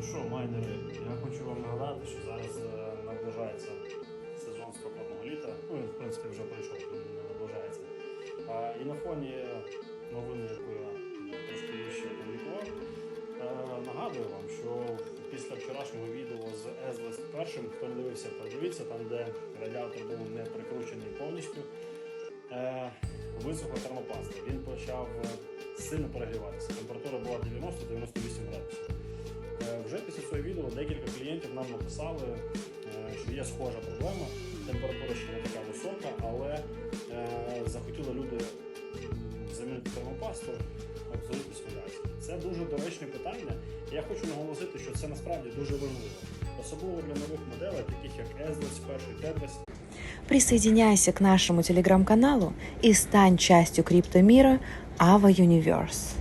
Ну що, майнери, я хочу вам нагадати, що зараз е, наближається сезон спекотного літа. Ну, він, в принципі, вже пройшов, він не наближається. А, і на фоні новини, яку я трошки ще публікував, е, нагадую вам, що після вчорашнього відео з S21, хто не дивився, подивіться, там, де радіатор був не прикручений повністю, е, висохла термопласт. Він почав сильно перегріватися. Температура була 90-98 градусів. Е, Вже після цього відео декілька клієнтів нам написали, е, що є схожа проблема. Температура ще не така висока, але е, захотіли люди замінити термопасту абсолютно сміляться. Це дуже доречне питання. Я хочу наголосити, що це насправді дуже важливо, особливо для нових моделей, таких як S21, T20. Присоединяйся к нашему телеграм-каналу и стань частью криптомира Ava Universe.